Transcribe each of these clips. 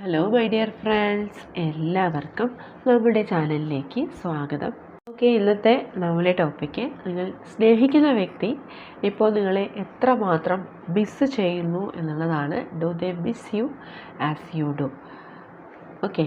Hello my dear friends എല്ലാവർക്കും നമ്മുടെ ചാനലിലേക്ക് സ്വാഗതം. ഓക്കെ ഇന്നത്തെ നമ്മുടെ ടോപ്പിക്ക് നിങ്ങൾ സ്നേഹിക്കുന്ന വ്യക്തി ഇപ്പോൾ നിങ്ങളെ എത്രമാത്രം മിസ് ചെയ്യുന്നു എന്നുള്ളതാണ്. Do they miss you as you do okay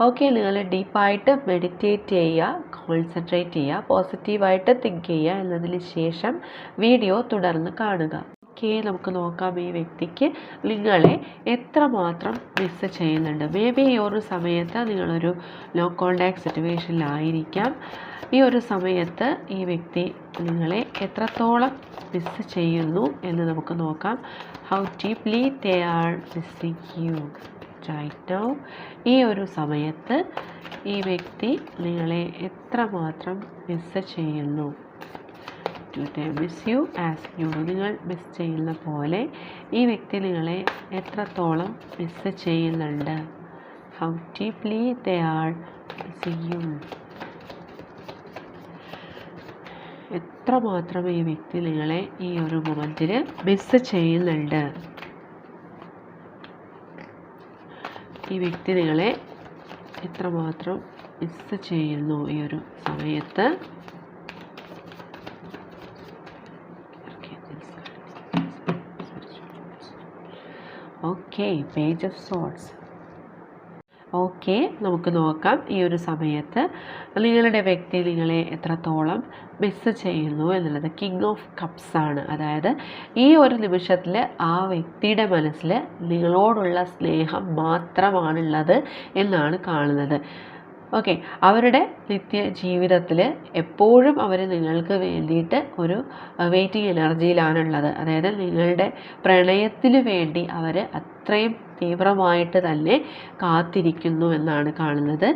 okay നിങ്ങൾ ഡീപ്പായിട്ട് മെഡിറ്റേറ്റ് ചെയ്യുക കോൺസെൻട്രേറ്റ് ചെയ്യുക പോസിറ്റീവായിട്ട് തിങ്ക് ചെയ്യുക എന്നതിന് ശേഷം വീഡിയോ തുടർന്ന് കാണുക. ഓക്കെ നമുക്ക് നോക്കാം ഈ വ്യക്തിക്ക് നിങ്ങളെ എത്രമാത്രം മിസ് ചെയ്യുന്നുണ്ട്. മേ ബി ഈ ഒരു സമയത്ത് നിങ്ങളൊരു ലോ കോണ്ടാക്ട് സിറ്റുവേഷനിലായിരിക്കാം ഈ ഒരു സമയത്ത് ഈ വ്യക്തി നിങ്ങളെ എത്രത്തോളം മിസ് ചെയ്യുന്നു എന്ന് നമുക്ക് നോക്കാം. How deeply they are missing you now ഈ ഒരു സമയത്ത് ഈ വ്യക്തി നിങ്ങളെ എത്രമാത്രം മിസ് ചെയ്യുന്നു? Do they miss you as you നിങ്ങൾ മിസ് ചെയ്യുന്ന പോലെ ഈ വ്യക്തി നിങ്ങളെ എത്രത്തോളം മിസ് ചെയ്യുന്നുണ്ട്? How deeply they are missing you എത്രമാത്രം ഈ വ്യക്തി നിങ്ങളെ ഈ ഒരു മൊമെന്റിൽ മിസ് ചെയ്യുന്നുണ്ട്? ഈ വ്യക്തികളെ എത്രമാത്രം മിസ് ചെയ്യുന്നു ഈ ഒരു സമയത്ത്? Okay page of thoughts. Okay നമുക്ക് നോക്കാം ഈ ഒരു സമയത്ത് നിങ്ങളുടെ വ്യക്തി നിങ്ങളെ എത്രത്തോളം മിസ് ചെയ്യുന്നു എന്നുള്ളത് കിങ് ഓഫ് കപ്സ് ആണ്. അതായത് ഈ ഒരു നിമിഷത്തിൽ ആ വ്യക്തിയുടെ മനസ്സിൽ നിങ്ങളോടുള്ള സ്നേഹം മാത്രമാണുള്ളത് എന്നാണ് കാണുന്നത്. ഓക്കെ അവരുടെ നിത്യ ജീവിതത്തിൽ എപ്പോഴും അവർ നിങ്ങൾക്ക് വേണ്ടിയിട്ട് ഒരു വെയിറ്റിംഗ് എനർജിയിലാണുള്ളത് അതായത് നിങ്ങളുടെ പ്രണയത്തിന് വേണ്ടി അവർ അത്രയും തീവ്രമായിട്ട് തന്നെ കാത്തിരിക്കുന്നു എന്നാണ് കാണുന്നത്.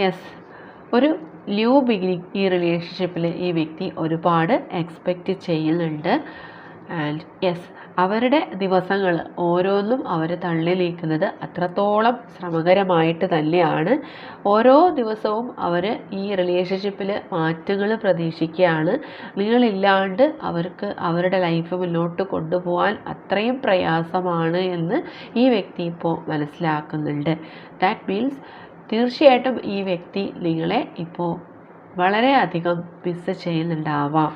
യെസ് ഒരു ബിഗിനിങ് ഈ റിലേഷൻഷിപ്പിൽ ഈ വ്യക്തി ഒരുപാട് എക്സ്പെക്റ്റ് ചെയ്യുന്നുണ്ട്. ആൻഡ് യെസ് അവരുടെ ദിവസങ്ങൾ ഓരോന്നും അവർ തള്ളി നീക്കുന്നത് അത്രത്തോളം ശ്രമകരമായിട്ട് തന്നെയാണ്. ഓരോ ദിവസവും അവർ ഈ റിലേഷൻഷിപ്പിൽ മാറ്റങ്ങൾ പ്രതീക്ഷിക്കുകയാണ്. നിങ്ങളില്ലാണ്ട് അവർക്ക് അവരുടെ ലൈഫ് മുന്നോട്ട് കൊണ്ടുപോകാൻ അത്രയും പ്രയാസമാണ് എന്ന് ഈ വ്യക്തി ഇപ്പോൾ മനസ്സിലാക്കുന്നുണ്ട്. ദാറ്റ് മീൻസ് തീർച്ചയായിട്ടും ഈ വ്യക്തി നിങ്ങളെ ഇപ്പോൾ വളരെയധികം മിസ് ചെയ്യുന്നുണ്ടാവാം.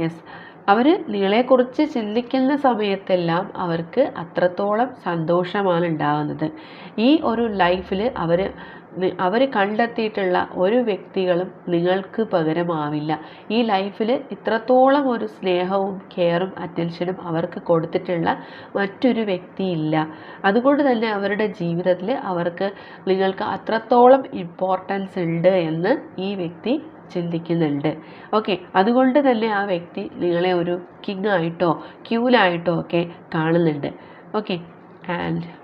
യെസ് അവർ നിങ്ങളെക്കുറിച്ച് ചിന്തിക്കുന്ന സമയത്തെല്ലാം അവർക്ക് അത്രത്തോളം സന്തോഷമാണ് ഉണ്ടാകുന്നത്. ഈ ഒരു ലൈഫിൽ അവർ അവർ കണ്ടെത്തിയിട്ടുള്ള ഒരു വ്യക്തികളും നിങ്ങൾക്ക് പകരമാവില്ല. ഈ ലൈഫിൽ ഇത്രത്തോളം ഒരു സ്നേഹവും കെയറും അറ്റൻഷനും അവർക്ക് കൊടുത്തിട്ടുള്ള മറ്റൊരു വ്യക്തിയില്ല. അതുകൊണ്ട് തന്നെ അവരുടെ ജീവിതത്തിൽ അവർക്ക് നിങ്ങൾക്ക് അത്രത്തോളം ഇമ്പോർട്ടൻസ് ഉണ്ട് എന്ന് ഈ വ്യക്തി ചിന്തിക്കുന്നുണ്ട്. ഓക്കെ അതുകൊണ്ട് തന്നെ ആ വ്യക്തി നിങ്ങളെ ഒരു കിങ് ആയിട്ടോ ക്യൂലായിട്ടോ ഒക്കെ കാണുന്നുണ്ട്. ഓക്കെ ആൻഡ്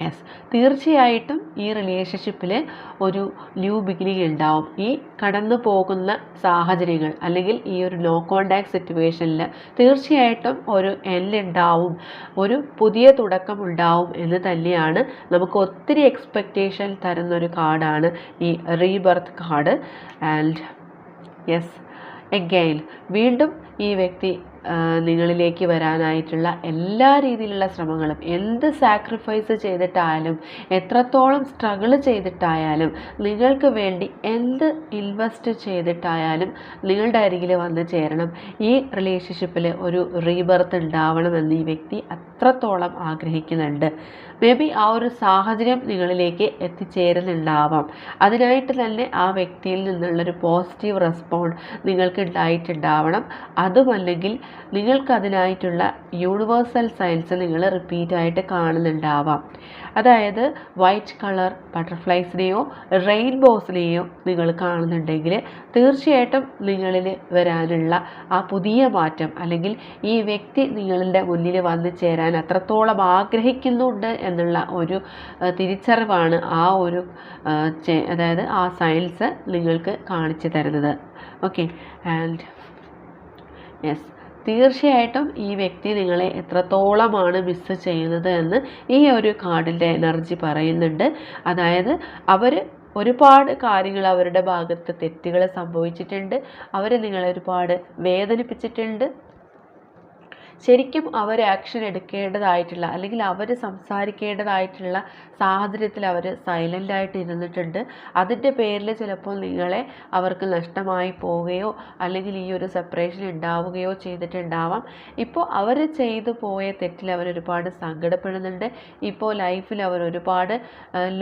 യെസ് തീർച്ചയായിട്ടും ഈ റിലേഷൻഷിപ്പിൽ ഒരു ന്യൂ ബിഗിനിങ് ഉണ്ടാവും ഈ കടന്നു പോകുന്ന സാഹചര്യങ്ങൾ അല്ലെങ്കിൽ ഈ ഒരു നോ കോണ്ടാക്ട് സിറ്റുവേഷനിൽ തീർച്ചയായിട്ടും ഒരു എൻഡ് ഉണ്ടാവും ഒരു പുതിയ തുടക്കം ഉണ്ടാവും എന്ന് തന്നെയാണ് നമുക്ക് ഒത്തിരി എക്സ്പെക്റ്റേഷൻ തരുന്നൊരു കാർഡാണ് ഈ rebirth card and yes again വീണ്ടും ഈ വ്യക്തി നിങ്ങളിലേക്ക് വരാനായിട്ടുള്ള എല്ലാ രീതിയിലുള്ള ശ്രമങ്ങളും എന്ത് സാക്രിഫൈസ് ചെയ്തിട്ടായാലും എത്രത്തോളം സ്ട്രഗിൾ ചെയ്തിട്ടായാലും നിങ്ങൾക്ക് വേണ്ടി എന്ത് ഇൻവെസ്റ്റ് ചെയ്തിട്ടായാലും നിങ്ങളുടെ അരികിൽ വന്ന് ചേരണം. ഈ റിലേഷൻഷിപ്പിൽ ഒരു റീബർത്ത് ഉണ്ടാവണമെന്ന് ഈ വ്യക്തി അത്രത്തോളം ആഗ്രഹിക്കുന്നുണ്ട്. മേ ബി ആ ഒരു സാഹചര്യം നിങ്ങളിലേക്ക് എത്തിച്ചേരുന്നുണ്ടാവാം. അതിനായിട്ട് തന്നെ ആ വ്യക്തിയിൽ നിന്നുള്ളൊരു പോസിറ്റീവ് റെസ്പോണ്ട് നിങ്ങൾക്ക് ഉണ്ടായിട്ടുണ്ടാവണം അതുമല്ലെങ്കിൽ നിങ്ങൾക്കതിനായിട്ടുള്ള യൂണിവേഴ്സൽ സയൻസ് നിങ്ങൾ റിപ്പീറ്റായിട്ട് കാണുന്നുണ്ടാവാം. അതായത് വൈറ്റ് കളർ ബട്ടർഫ്ലൈസിനെയോ റെയിൻബോസിനെയോ നിങ്ങൾ കാണുന്നുണ്ടെങ്കിൽ തീർച്ചയായിട്ടും നിങ്ങളിൽ വരാനുള്ള ആ പുതിയ മാറ്റം അല്ലെങ്കിൽ ഈ വ്യക്തി നിങ്ങളുടെ മുന്നിൽ വന്നു ചേരാൻ അത്രത്തോളം ആഗ്രഹിക്കുന്നുണ്ട് എന്നുള്ള ഒരു തിരിച്ചറിവാണ് ആ ഒരു അതായത് ആ സയൻസ് നിങ്ങൾക്ക് കാണിച്ചു തരുന്നത്. ഓക്കെ ആൻഡ് യെസ് തീർച്ചയായിട്ടും ഈ വ്യക്തി നിങ്ങളെ എത്രത്തോളമാണ് മിസ്സ് ചെയ്യുന്നത് എന്ന് ഈ ഒരു കാർഡിന്റെ എനർജി പറയുന്നുണ്ട്. അതായത് അവർ ഒരുപാട് കാര്യങ്ങൾ അവരുടെ ഭാഗത്ത് തെറ്റുകൾ സംഭവിച്ചിട്ടുണ്ട്. അവർ നിങ്ങളെ ഒരുപാട് വേദനിപ്പിച്ചിട്ടുണ്ട്. ശരിക്കും അവർ ആക്ഷൻ എടുക്കേണ്ടതായിട്ടുള്ള അല്ലെങ്കിൽ അവർ സംസാരിക്കേണ്ടതായിട്ടുള്ള സാഹചര്യത്തിൽ അവർ സൈലന്റ് ആയിട്ട് ഇരുന്നിട്ടുണ്ട്. അതിന്റെ പേരിൽ ചിലപ്പോൾ നിങ്ങളെ അവർക്ക് നഷ്ടമായി പോവുകയോ അല്ലെങ്കിൽ ഈ ഒരു സെപ്പറേഷൻ ഉണ്ടാവുകയോ ചെയ്തിട്ടുണ്ടാവാം. ഇപ്പോൾ അവർ ചെയ്തു പോയ തെറ്റിൽ അവർ ഒരുപാട് സങ്കടപ്പെടുന്നുണ്ട്. ഇപ്പോൾ ലൈഫിൽ അവർ ഒരുപാട്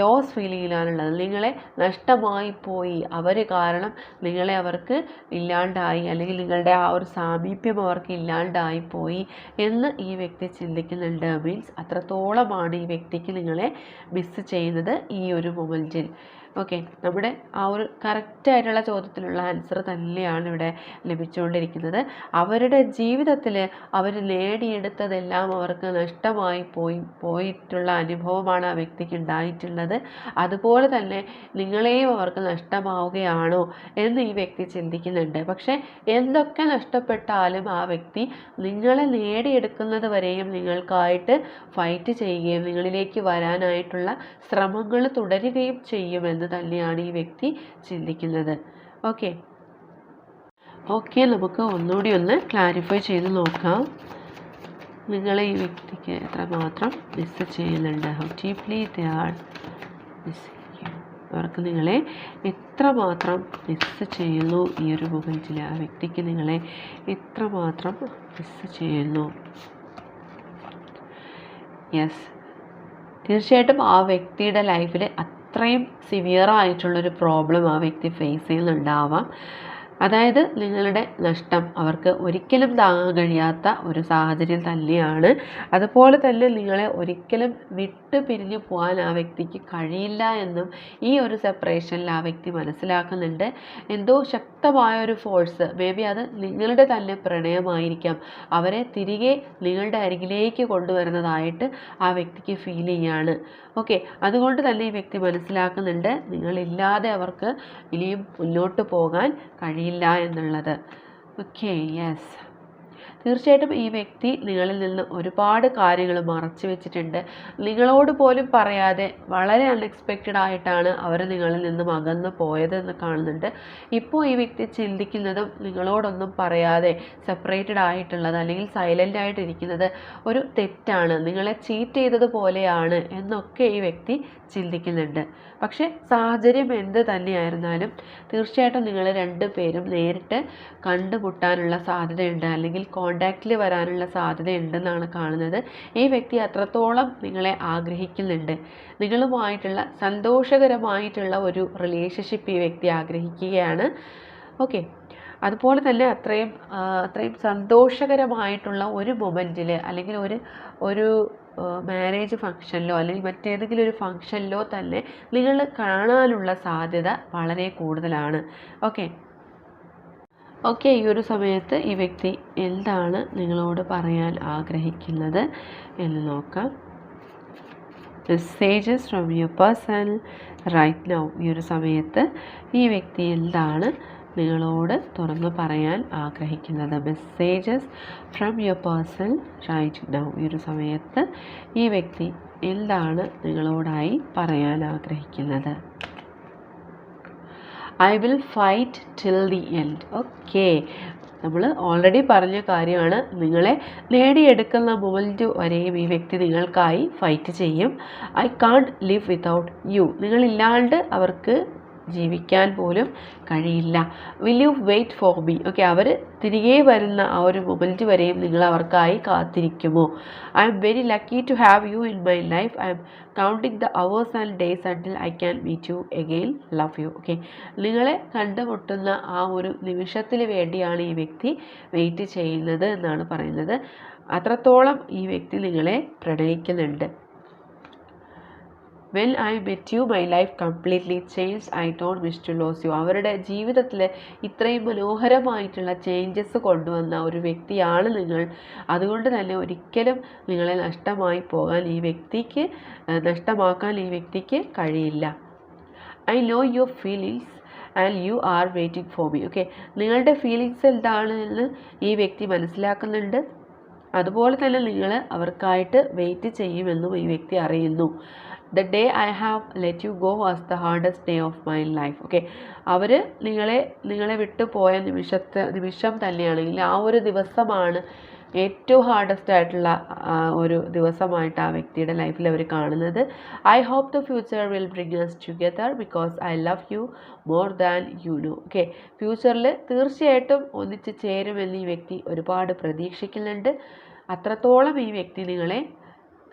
ലോസ് ഫീലിങ്ങിലാണുള്ളത് നിങ്ങളെ നഷ്ടമായി പോയി. അവർ കാരണം നിങ്ങളെ അവർക്ക് ഇല്ലാണ്ടായി അല്ലെങ്കിൽ നിങ്ങളുടെ ആ ഒരു സാമീപ്യം അവർക്ക് ഇല്ലാണ്ടായി പോയി. എന്ന് ഈ വ്യക്തി ചിന്തിക്കുന്നുണ്ട്. മീൻസ് അത്രത്തോളമാണ് ഈ വ്യക്തിക്ക് നിങ്ങളെ മിസ് ചെയ്യുന്നത് ഈ ഒരു മൊമെന്റിൽ ഓക്കെ നമ്മുടെ ആ ഒരു കറക്റ്റായിട്ടുള്ള ചോദ്യത്തിനുള്ള ആൻസർ തന്നെയാണ് ഇവിടെ ലഭിച്ചുകൊണ്ടിരിക്കുന്നത്. അവരുടെ ജീവിതത്തിൽ അവർ നേടിയെടുത്തതെല്ലാം അവർക്ക് നഷ്ടമായി പോയി പോയിട്ടുള്ള അനുഭവമാണ് ആ വ്യക്തിക്ക് ഉണ്ടായിട്ടുള്ളത്. അതുപോലെ തന്നെ നിങ്ങളെയും അവർക്ക് നഷ്ടമാവുകയാണോ എന്ന് ഈ വ്യക്തി ചിന്തിക്കുന്നുണ്ട്. പക്ഷേ എന്തൊക്കെ നഷ്ടപ്പെട്ടാലും ആ വ്യക്തി നിങ്ങളെ നേടിയെടുക്കുന്നത് വരെയും നിങ്ങൾക്കായിട്ട് ഫൈറ്റ് ചെയ്യുകയും നിങ്ങളിലേക്ക് വരാനായിട്ടുള്ള ശ്രമങ്ങൾ തുടരുകയും ചെയ്യുമെന്ന് തന്നെയാണ് ഈ വ്യക്തി ചിന്തിക്കുന്നത്. ഓക്കെ ഓക്കെ നമുക്ക് ഒന്നുകൂടി ഒന്ന് ക്ലാരിഫൈ ചെയ്ത് നോക്കാം. നിങ്ങൾ ഈ വ്യക്തിക്ക് എത്രമാത്രം മിസ് ചെയ്യുന്നുണ്ട്? How deeply they are miss അവർക്ക് നിങ്ങളെ എത്രമാത്രം മിസ് ചെയ്യുന്നു? ഈ ഒരു മൊമെന്റിൽ ആ വ്യക്തിക്ക് നിങ്ങളെ എത്രമാത്രം മിസ് ചെയ്യുന്നു? യെസ് തീർച്ചയായിട്ടും ആ വ്യക്തിയുടെ ലൈഫിൽ അത്രയും സിവിയർ ആയിട്ടുള്ളൊരു പ്രോബ്ലം ആ വ്യക്തി ഫേസ് ചെയ്യുന്നുണ്ടാവാം. അതായത് നിങ്ങളുടെ നഷ്ടം അവർക്ക് ഒരിക്കലും താങ്ങാൻ കഴിയാത്ത ഒരു സാഹചര്യം തന്നെയാണ്. അതുപോലെ തന്നെ നിങ്ങളെ ഒരിക്കലും വിട്ടു പിരിഞ്ഞു പോകാൻ ആ വ്യക്തിക്ക് കഴിയില്ല എന്നും ഈ ഒരു സെപ്പറേഷനിൽ ആ വ്യക്തി മനസ്സിലാക്കുന്നുണ്ട്. എന്തോ ശക്തമായ ഒരു ഫോഴ്സ് മേ ബി അത് നിങ്ങളുടെ തന്നെ പ്രണയമായിരിക്കാം. അവരെ തിരികെ നിങ്ങളുടെ അരികിലേക്ക് കൊണ്ടുവരുന്നതായിട്ട് ആ വ്യക്തിക്ക് ഫീൽ ചെയ്യാണ്. ഓക്കെ. അതുകൊണ്ട് തന്നെ ഈ വ്യക്തി മനസ്സിലാക്കുന്നുണ്ട് നിങ്ങളില്ലാതെ അവർക്ക് ഇനിയും മുന്നോട്ട് പോകാൻ കഴിയില്ല എന്നുള്ളത്. ഓക്കെ യെസ് തീർച്ചയായിട്ടും ഈ വ്യക്തി നിങ്ങളിൽ നിന്ന് ഒരുപാട് കാര്യങ്ങൾ മറച്ചു വെച്ചിട്ടുണ്ട്. നിങ്ങളോട് പോലും പറയാതെ വളരെ അൺഎക്സ്പെക്റ്റഡ് ആയിട്ടാണ് അവർ നിങ്ങളിൽ നിന്നും അകന്നു പോയതെന്ന് കാണുന്നുണ്ട്. ഇപ്പോൾ ഈ വ്യക്തി ചിന്തിക്കുന്നതും നിങ്ങളോടൊന്നും പറയാതെ സെപ്പറേറ്റഡ് ആയിട്ടുള്ളത് അല്ലെങ്കിൽ സൈലന്റ് ആയിട്ടിരിക്കുന്നത് ഒരു തെറ്റാണ്. നിങ്ങളെ ചീറ്റ് ചെയ്തതുപോലെയാണ് എന്നൊക്കെ ഈ വ്യക്തി ചിന്തിക്കുന്നുണ്ട്. പക്ഷേ സാഹചര്യം എന്ത് തന്നെയായിരുന്നാലും തീർച്ചയായിട്ടും നിങ്ങൾ രണ്ടുപേരും നേരിട്ട് കണ്ടുമുട്ടാനുള്ള സാധ്യതയുണ്ട്. അല്ലെങ്കിൽ കോണ്ടാക്റ്റിൽ വരാനുള്ള സാധ്യത ഉണ്ടെന്നാണ് കാണുന്നത്. ഈ വ്യക്തി അത്രത്തോളം നിങ്ങളെ ആഗ്രഹിക്കുന്നുണ്ട്. നിങ്ങളുമായിട്ടുള്ള സന്തോഷകരമായിട്ടുള്ള ഒരു റിലേഷൻഷിപ്പ് ഈ വ്യക്തി ആഗ്രഹിക്കുകയാണ്. ഓക്കെ അതുപോലെ തന്നെ അത്രയും അത്രയും സന്തോഷകരമായിട്ടുള്ള ഒരു മൊമെന്റിൽ അല്ലെങ്കിൽ ഒരു ഒരു മാരേജ് ഫങ്ഷനിലോ അല്ലെങ്കിൽ മറ്റേതെങ്കിലും ഒരു ഫങ്ഷനിലോ തന്നെ നിങ്ങൾ കാണാനുള്ള സാധ്യത വളരെ കൂടുതലാണ്. ഓക്കെ ഓക്കെ ഈ ഒരു സമയത്ത് ഈ വ്യക്തി എന്താണ് നിങ്ങളോട് പറയാൻ ആഗ്രഹിക്കുന്നത് എന്ന് നോക്കാം. Messages from your person right now ഈ ഒരു സമയത്ത് ഈ വ്യക്തി എന്താണ് നിങ്ങളോട് തുറന്നു പറയാൻ ആഗ്രഹിക്കുന്നത്? Messages from your person right now ഈ ഒരു സമയത്ത് ഈ വ്യക്തി എന്താണ് നിങ്ങളോടായി പറയാൻ ആഗ്രഹിക്കുന്നത്? I will fight till the end okay നമ്മൾ ഓൾറെഡി പറഞ്ഞ കാര്യമാണ്. നിങ്ങളെ നേടിയെടുക്കുന്ന മൊമെന്റ് വരെയും ഈ വ്യക്തി നിങ്ങൾക്കായി ഫൈറ്റ് ചെയ്യും. I can't live without you നിങ്ങളില്ലാണ്ട് അവർക്ക് ജീവിക്കാൻ പോലും കഴിയില്ല. Will you wait for me okay അവർ തിരികെ വരുന്ന ആ ഒരു മൊമെന്റ് വരെയും നിങ്ങൾ അവർക്കായി കാത്തിരിക്കുമോ? I'm very lucky to have you in my life I'm counting the hours and days until I can meet you again love you okay നിങ്ങളെ കണ്ടുമുട്ടുന്ന ആ ഒരു നിമിഷത്തിന് വേണ്ടിയാണ് ഈ വ്യക്തി വെയിറ്റ് ചെയ്യുന്നത് എന്നാണ് പറയുന്നത്. അത്രത്തോളം ഈ വ്യക്തി നിങ്ങളെ പ്രണയിക്കുന്നുണ്ട്. When I met you my life completely change I don't wish to lose you അവരുടെ ജീവിതത്തിൽ ഇത്രയും മനോഹരമായിട്ടുള്ള ചേഞ്ചസ് കൊണ്ടുവന്ന ഒരു വ്യക്തിയാണ് നിങ്ങൾ. അതുകൊണ്ട് തന്നെ ഒരിക്കലും നിങ്ങളെ നഷ്ടമായി പോകാൻ ഈ വ്യക്തിക്ക് നഷ്ടമാക്കാൻ ഈ വ്യക്തിക്ക് കഴിയില്ല. I know your feelings and you are waiting for me okay നിങ്ങളുടെ ഫീലിങ്സ് എന്താണെന്ന് ഈ വ്യക്തി മനസ്സിലാക്കുന്നുണ്ട്. അതുപോലെ തന്നെ നിങ്ങൾ അവർക്കായിട്ട് വെയിറ്റ് ചെയ്യുമെന്നും ഈ വ്യക്തി അറിയുന്നു. The day I have let you go was the hardest day of my life okay അവർ നിങ്ങളെ നിങ്ങളെ വിട്ടു പോയ നിമിഷത്തെ നിമിഷം തന്നെയാണെങ്കിൽ ആ ഒരു ദിവസമാണ് ഏറ്റവും ഹാർഡസ്റ്റ് ആയിട്ടുള്ള ഒരു ദിവസമായിട്ട് ആ വ്യക്തിയുടെ ലൈഫിൽ അവർ കാണുന്നത്. I hope the future will bring us together because I love you more than you know okay ഫ്യൂച്ചറിൽ തീർച്ചയായിട്ടും ഒന്നിച്ച് ചേരുമെന്ന് ഈ വ്യക്തി ഒരുപാട് പ്രതീക്ഷിക്കുന്നുണ്ട്. അത്രത്തോളം ഈ വ്യക്തി നിങ്ങളെ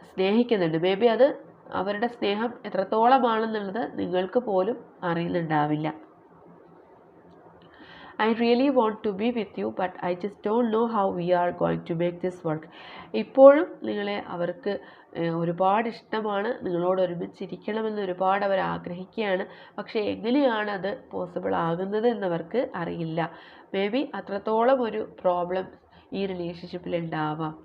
സ്നേഹിക്കുന്നുണ്ട്. മേ ബി അത് അവരുടെ സ്നേഹം എത്രത്തോളമാണെന്നുള്ളത് നിങ്ങൾക്ക് പോലും അറിയുന്നുണ്ടാവില്ല. I really want to be with you but I just don't know how we are going to make this work ഇപ്പോഴും നിങ്ങളെ അവർക്ക് ഒരുപാട് ഇഷ്ടമാണ്. നിങ്ങളോട് ഒരുമിച്ചിരിക്കണമെന്ന് ഒരുപാട് അവർ ആഗ്രഹിക്കുകയാണ്. പക്ഷേ എങ്ങനെയാണ് അത് പോസിബിൾ ആകുന്നത് എന്നവർക്ക് അറിയില്ല. മേ ബി അത്രത്തോളം ഒരു പ്രോബ്ലം ഈ റിലേഷൻഷിപ്പിൽ ഉണ്ടാവാം.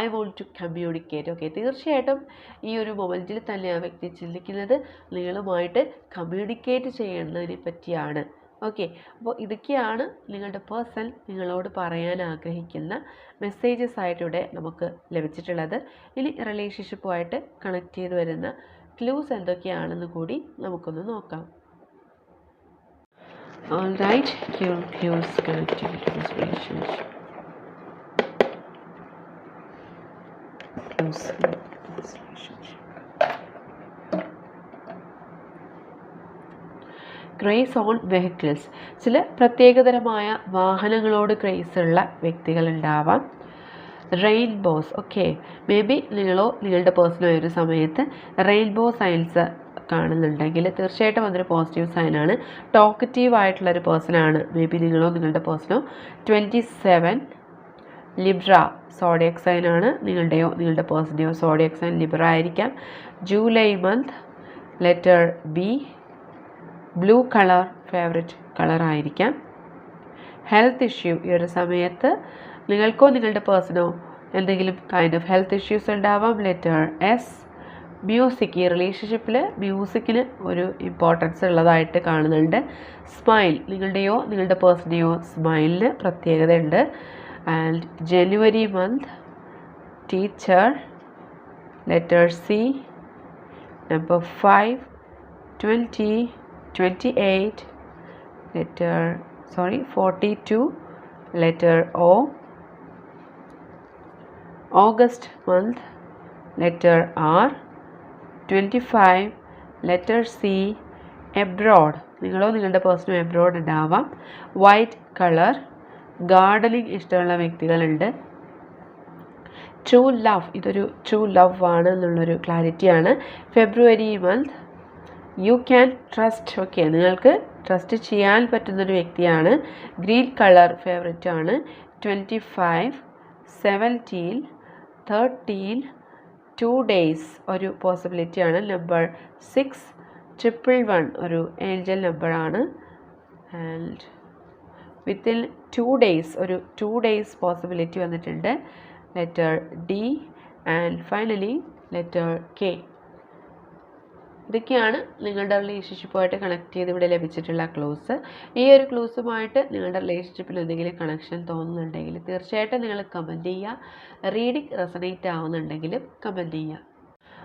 I want to communicate. Okay തീർച്ചയായിട്ടും ഈ ഒരു മൊമെന്റിൽ തന്നെ ആ വ്യക്തി ചിന്തിക്കുന്നത് നിങ്ങളുമായിട്ട് കമ്മ്യൂണിക്കേറ്റ് ചെയ്യുന്നതിനെ പറ്റിയാണ്. ഓക്കെ അപ്പോൾ ഇതൊക്കെയാണ് നിങ്ങളുടെ പേഴ്സൺ നിങ്ങളോട് പറയാൻ ആഗ്രഹിക്കുന്ന മെസ്സേജസ് ആയിട്ടിവിടെ നമുക്ക് ലഭിച്ചിട്ടുള്ളത്. ഇനി റിലേഷൻഷിപ്പുമായിട്ട് കണക്ട് ചെയ്ത് വരുന്ന ക്ലൂസ് എന്തൊക്കെയാണെന്ന് കൂടി നമുക്കൊന്ന് നോക്കാം. All right, your clues connected relationship. Clues connected to this relationship. Craze on vehicles ചില പ്രത്യേകതരമായ വാഹനങ്ങളോട് ക്രേസ് ഉള്ള വ്യക്തികളുണ്ടാവാം. റെയിൻബോസ് ഓക്കെ മേ ബി നിങ്ങളോ നിങ്ങളുടെ പേഴ്സണോ ഒരു സമയത്ത് റെയിൻബോ സയൻസ് കാണുന്നുണ്ടെങ്കിൽ തീർച്ചയായിട്ടും അതൊരു പോസിറ്റീവ് സൈനാണ് ടോക്കറ്റീവ് ആയിട്ടുള്ളൊരു പേഴ്സണാണ് മേ ബി നിങ്ങളോ നിങ്ങളുടെ പേഴ്സണോ ട്വന്റി സെവൻ ലിബ്ര സോഡിയക് ആണ്. നിങ്ങളുടെയോ നിങ്ങളുടെ പേഴ്സന്റെയോ സോഡിയക് സൈൻ ലിബ്ര ആയിരിക്കാം. July month letter B blue colour favourite colour ആയിരിക്കാം. ഹെൽത്ത് ഇഷ്യൂ ഈ ഒരു സമയത്ത് നിങ്ങൾക്കോ നിങ്ങളുടെ പേഴ്സണോ എന്തെങ്കിലും കൈൻഡ് ഓഫ് ഹെൽത്ത് ഇഷ്യൂസ് ഉണ്ടാവാം. ലെറ്റർ എസ് മ്യൂസിക് ഈ റിലേഷൻഷിപ്പിൽ മ്യൂസിക്കിന് ഒരു ഇമ്പോർട്ടൻസ് ഉള്ളതായിട്ട് കാണുന്നുണ്ട്. സ്മൈൽ നിങ്ങളുടെയോ നിങ്ങളുടെ പേഴ്സന്റെയോ സ്മൈലിന് പ്രത്യേകതയുണ്ട്. Teacher letter C number five twenty twenty eight letter sorry forty two letter O August month letter R twenty five letter C abroad നിങ്ങളോ നിങ്ങളുടെ പേഴ്സണോ എബ്രോഡ് ഉണ്ടാവാം. വൈറ്റ് കളർ ഗാർഡനിങ് ഇഷ്ടമുള്ള വ്യക്തികളുണ്ട്. ട്രൂ ലവ് ഇതൊരു ട്രൂ ലവ് ആണ് എന്നുള്ളൊരു ക്ലാരിറ്റിയാണ് February month you can trust okay നിങ്ങൾക്ക് ട്രസ്റ്റ് ചെയ്യാൻ പറ്റുന്നൊരു വ്യക്തിയാണ്. ഗ്രീൻ കളർ ഫേവററ്റ് ആണ്. Twenty five seventeen thirteen two days ഒരു പോസിബിലിറ്റിയാണ് നമ്പർ സിക്സ് ട്രിപ്പിൾ വൺ ഒരു ഏഞ്ചൽ നമ്പറാണ് ആൻഡ് വിത്തിൻ ടു ഡേയ്സ് ഒരു ടു ഡേയ്സ് പോസിബിലിറ്റി വന്നിട്ടുണ്ട്. Letter D and finally letter K. ഇതൊക്കെയാണ് നിങ്ങളുടെ റിലേഷൻഷിപ്പുമായിട്ട് കണക്ട് ചെയ്ത് ഇവിടെ ലഭിച്ചിട്ടുള്ള ക്ലൂസ്. ഈ ഒരു ക്ലൂസുമായിട്ട് നിങ്ങളുടെ റിലേഷൻഷിപ്പിൽ എന്തെങ്കിലും കണക്ഷൻ തോന്നുന്നുണ്ടെങ്കിൽ തീർച്ചയായിട്ടും നിങ്ങൾ കമന്റ് ചെയ്യുക. റീഡിങ് റെസനേറ്റ് ആവുന്നുണ്ടെങ്കിലും കമന്റ് ചെയ്യുക.